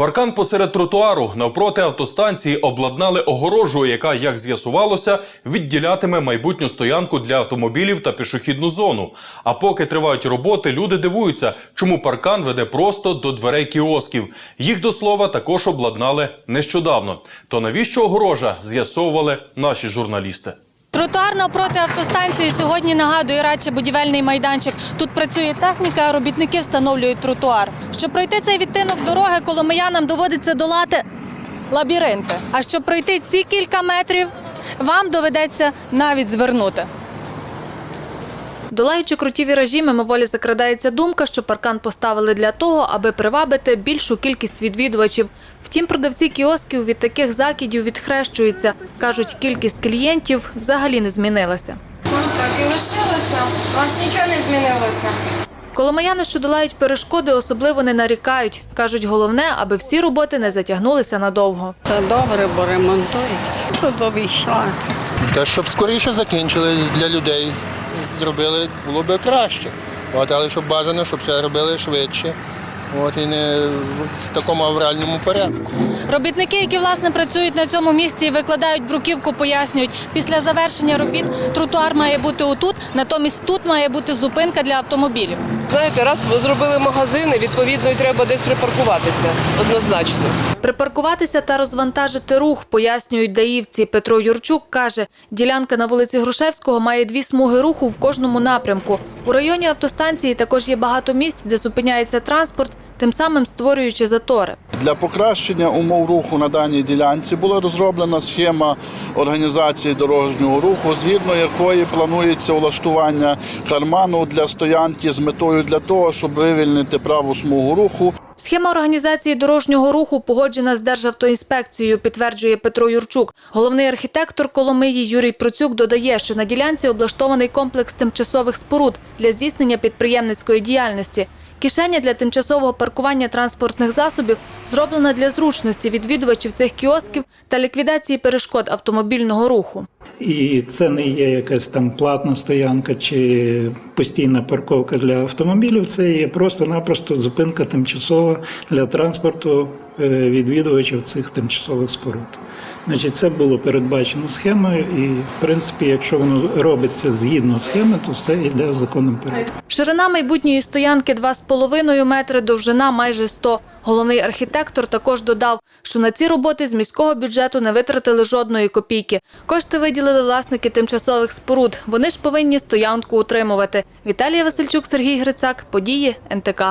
Паркан посеред тротуару навпроти автостанції обладнали огорожу, яка, як з'ясувалося, відділятиме майбутню стоянку для автомобілів та пішохідну зону. А поки тривають роботи, люди дивуються, чому паркан веде просто до дверей кіосків. Їх до слова також обладнали нещодавно. То навіщо огорожа з'ясовували наші журналісти. Тротуар навпроти автостанції сьогодні нагадує радше будівельний майданчик. Тут працює техніка, а робітники встановлюють тротуар. Щоб пройти цей відтинок дороги, коломиянам доводиться долати лабіринти. А щоб пройти ці кілька метрів, вам доведеться навіть звернути. Долаючи круті віражі, мимоволі закрадається думка, що паркан поставили для того, аби привабити більшу кількість відвідувачів. Втім, продавці кіосків від таких закидів відхрещуються. Кажуть, кількість клієнтів взагалі не змінилася. Може так і лишилося. У вас нічого не змінилося. Коломияни, що долають перешкоди, особливо не нарікають. Кажуть, головне, аби всі роботи не затягнулися надовго. Це добре, бо ремонтують. Тут обійшла. Та щоб скоріше закінчили для людей, зробили, було б краще. От, але щоб бажано, щоб це робили швидше. От, і не в, такому авральному порядку. Робітники, які власне працюють на цьому місці і викладають бруківку, пояснюють, після завершення робіт тротуар має бути отут, натомість тут має бути зупинка для автомобілів. Знаєте, раз зробили магазини, відповідно, і треба десь припаркуватися однозначно. Припаркуватися та розвантажити рух, пояснюють даївці. Петро Юрчук каже, ділянка на вулиці Грушевського має дві смуги руху в кожному напрямку. У районі автостанції також є багато місць, де зупиняється транспорт, тим самим створюючи затори. Для покращення умов руху на даній ділянці була розроблена схема організації дорожнього руху, згідно якої планується влаштування карману для стоянки з метою для того, щоб вивільнити праву смугу руху. Схема організації дорожнього руху погоджена з Державтоінспекцією, підтверджує Петро Юрчук. Головний архітектор Коломиї Юрій Процюк додає, що на ділянці облаштований комплекс тимчасових споруд для здійснення підприємницької діяльності. Кишеня для тимчасового паркування транспортних засобів зроблена для зручності відвідувачів цих кіосків та ліквідації перешкод автомобільного руху. І це не є якась там платна стоянка чи постійна парковка для автомобілів. Це є просто-напросто зупинка тимчасова для транспорту е, відвідувачів цих тимчасових споруд. Значить, це було передбачено схемою, і в принципі, якщо воно робиться згідно схеми, то все йде в законному порядку. Ширина майбутньої стоянки 2,5 метри, довжина майже 100. Головний архітектор також додав, що на ці роботи з міського бюджету не витратили жодної копійки. Кошти виділили власники тимчасових споруд. Вони ж повинні стоянку утримувати. Віталія Васильчук, Сергій Грицак. Події НТК.